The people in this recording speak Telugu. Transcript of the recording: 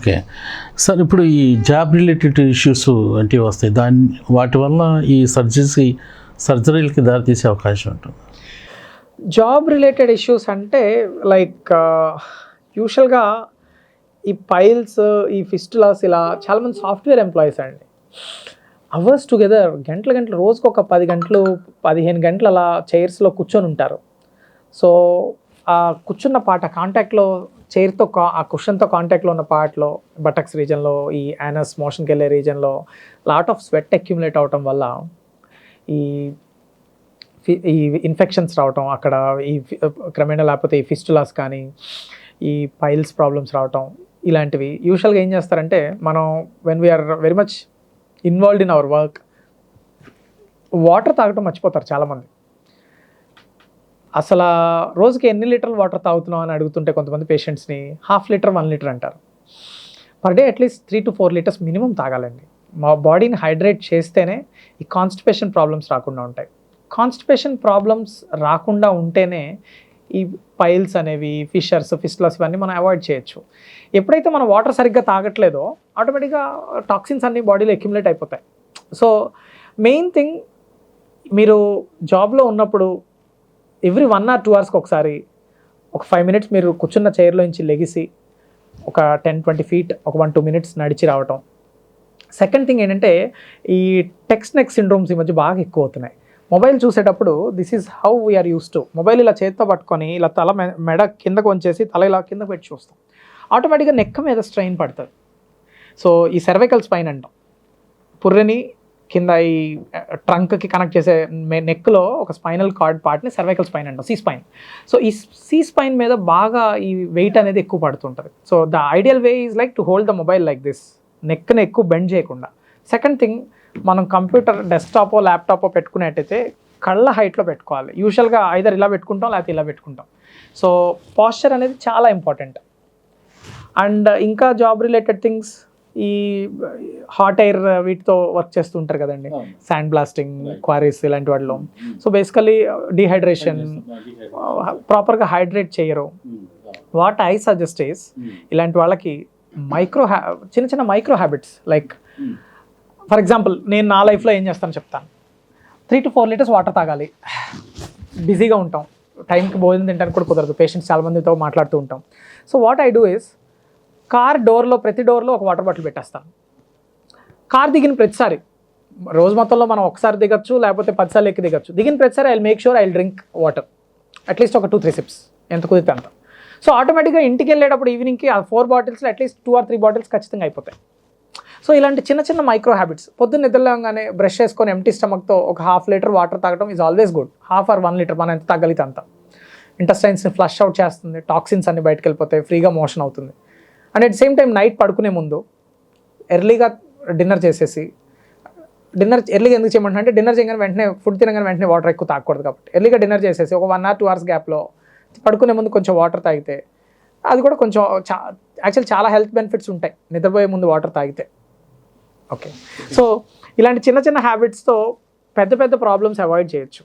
ఓకే. సార్ ఇప్పుడు ఈ జాబ్ రిలేటెడ్ ఇష్యూస్ వంటివి వస్తాయి. దాని వాటి వల్ల ఈ సర్జరీస్కి సర్జరీలకి దారితీసే అవకాశం ఉంటుంది. జాబ్ రిలేటెడ్ ఇష్యూస్ అంటే లైక్ యూజువల్గా ఈ పైల్స్ ఈ ఫిస్టులాస్ ఇలా చాలామంది సాఫ్ట్వేర్ ఎంప్లాయీస్ అండి. అవర్స్ టుగెదర్ గంటల గంటలు రోజుకు ఒక పది గంటలు పదిహేను గంటలు అలా చైర్స్లో కూర్చొని ఉంటారు. సో ఆ కూర్చున్న పాట కాంటాక్ట్లో చైర్తో కా ఆ కుషన్తో కాంటాక్ట్లో ఉన్న పార్ట్లో బటక్స్ రీజన్లో ఈ యానస్ మోషన్కి వెళ్ళే రీజన్లో లాట్ ఆఫ్ స్వెట్ అక్యుములేట్ అవటం వల్ల ఈ ఈ ఇన్ఫెక్షన్స్ రావటం అక్కడ ఈ క్రమేణా లేకపోతే ఈ ఫిస్టులాస్ కానీ ఈ పైల్స్ ప్రాబ్లమ్స్ రావటం ఇలాంటివి. యూజువల్గా ఏం చేస్తారంటే మనం when we are very much involved in our work water తాగటం మర్చిపోతారు చాలామంది. అసలు రోజుకి ఎన్ని లీటర్లు వాటర్ తాగుతున్నావు అని అడుగుతుంటే కొంతమంది పేషెంట్స్ని హాఫ్ లీటర్ వన్ లీటర్ అంటారు. Per day at least three to four litres minimum తాగాలండి. మా బాడీని హైడ్రేట్ చేస్తేనే ఈ కాన్స్టిపేషన్ ప్రాబ్లమ్స్ రాకుండా ఉంటాయి. కాన్స్టిపేషన్ ప్రాబ్లమ్స్ రాకుండా ఉంటేనే ఈ పైల్స్ అనేవి ఫిషర్స్ ఫిస్లస్ ఇవన్నీ మనం అవాయిడ్ చేయొచ్చు. ఎప్పుడైతే మనం వాటర్ సరిగ్గా తాగట్లేదో ఆటోమేటిక్గా టాక్సిన్స్ అన్ని బాడీలో అక్యుములేట్ అయిపోతాయి. సో మెయిన్ థింగ్ మీరు జాబ్లో ఉన్నప్పుడు ఎవ్రీ వన్ ఆర్ టూ అవర్స్కి ఒకసారి ఒక ఫైవ్ మినిట్స్ మీరు కూర్చున్న చైర్లో నుంచి లెగిసి ఒక టెన్ ట్వంటీ ఫీట్ ఒక వన్ టూ మినిట్స్ నడిచి రావటం. సెకండ్ థింగ్ ఏంటంటే ఈ టెక్స్ట్ నెక్ సిండ్రోమ్స్ ఈ మధ్య బాగా ఎక్కువ అవుతున్నాయి. మొబైల్ చూసేటప్పుడు this is how we are use to. Mobile ఇలా చేత్తో పట్టుకొని ఇలా తల మె- మెడ కిందకు వంచేసి తల ఇలా కింద పెట్టి చూస్తాం. ఆటోమేటిక్గా నెక్క మీద స్ట్రెయిన్ పడుతుంది. సో ఈ సర్వైకల్ స్పైన్ అంటాం. పుర్రెని కింద ఈ ట్రంక్కి కనెక్ట్ చేసే నెక్లో ఒక స్పైనల్ కార్డ్ పార్ట్ని సర్వైకల్ స్పైన్ అంటాం సీ స్పైన్ సో ఈ సీ స్పైన్ మీద బాగా ఈ వెయిట్ అనేది ఎక్కువ పడుతుంటుంది. So the ideal way is like to hold the mobile like this నెక్ని ఎక్కువ బెండ్ చేయకుండా. సెకండ్ థింగ్ మనం కంప్యూటర్ డెస్క్టాపో ల్యాప్టాపో పెట్టుకునేట్టయితే కళ్ళ హైట్లో పెట్టుకోవాలి. యూజువల్గా ఐదర్ ఇలా పెట్టుకుంటాం లేకపోతే ఇలా పెట్టుకుంటాం. సో పాస్చర్ అనేది చాలా ఇంపార్టెంట్ అండ్ ఇంకా జాబ్ రిలేటెడ్ థింగ్స్ ఈ హాట్ ఎయిర్ వీటితో వర్క్ చేస్తూ ఉంటారు కదండి శాండ్ బ్లాస్టింగ్ క్వారీస్ ఇలాంటి వాటిలో. సో బేసికలీ డిహైడ్రేషన్ ప్రాపర్గా హైడ్రేట్ చేయరు. వాట్ ఐ సజెస్ట్ ఈస్ ఇలాంటి వాళ్ళకి మైక్రో హ్యా చిన్న చిన్న micro habits like for example నేను నా లైఫ్లో ఏం చేస్తాను చెప్తాను. Three to four litres water తాగాలి. బిజీగా ఉంటాం. టైంకి భోజనం తినడానికి కూడా కుదరదు. పేషెంట్స్ చాలా మందితో మాట్లాడుతూ ఉంటాం. So what I do is car డోర్లో ప్రతి డోర్లో ఒక వాటర్ బాటిల్ పెట్టేస్తాను. కార్ దిగిన ప్రతిసారి రోజు మొత్తంలో మనం ఒకసారి దిగచ్చు లేకపోతే పదిసార్లు ఎక్కి దిగచ్చు. దిగిన ప్రతిసారి I make sure I drink water at least ఒక టూ త్రీ సిప్స్ ఎంత కుదిరితే అంత. సో ఆటోమేటిక్గా ఇంటికి వెళ్ళేటప్పుడు ఈవినింగ్కి ఆ four బాటిల్స్లో at least two or three bottles ఖచ్చితంగా అయిపోతాయి. సో ఇలాంటి చిన్న చిన్న మైక్రో హ్యాబిట్స్ పొద్దున్న నిద్రలేగానే బ్రష్ చేసుకొని ఎంటీ స్టమక్తో ఒక హాఫ్ లీటర్ వాటర్ తాగడం is always good half or one litre మనం ఎంత తగ్గలితే అంత. ఇంటస్టైన్స్ని ఫ్లష్ అవుట్ చేస్తుంది టాక్సిన్స్ అన్ని బయటకు వెళ్ళిపోతాయి ఫ్రీగా మోషన్ అవుతుంది. And at same time night పడుకునే ముందు ఎర్లీగా డిన్నర్ చేసేసి డిన్నర్ ఎర్లీగా ఎందుకు చేయమంటే అంటే డిన్నర్ చేయగానే వెంటనే ఫుడ్ తినగానే వెంటనే వాటర్ ఎక్కువ తాగకూడదు కాబట్టి. ఎర్లీగా డిన్నర్ చేసేసి ఒక వన్ ఆర్ టూ అవర్స్ గ్యాప్లో పడుకునే ముందు కొంచెం వాటర్ తాగితే అది కూడా కొంచెం చా యాక్చువల్ చాలా హెల్త్ బెనిఫిట్స్ ఉంటాయి. నిద్రపోయే ముందు వాటర్ తాగితే. ఓకే సో ఇలాంటి చిన్న చిన్న హ్యాబిట్స్తో పెద్ద పెద్ద ప్రాబ్లమ్స్ అవాయిడ్ చేయొచ్చు.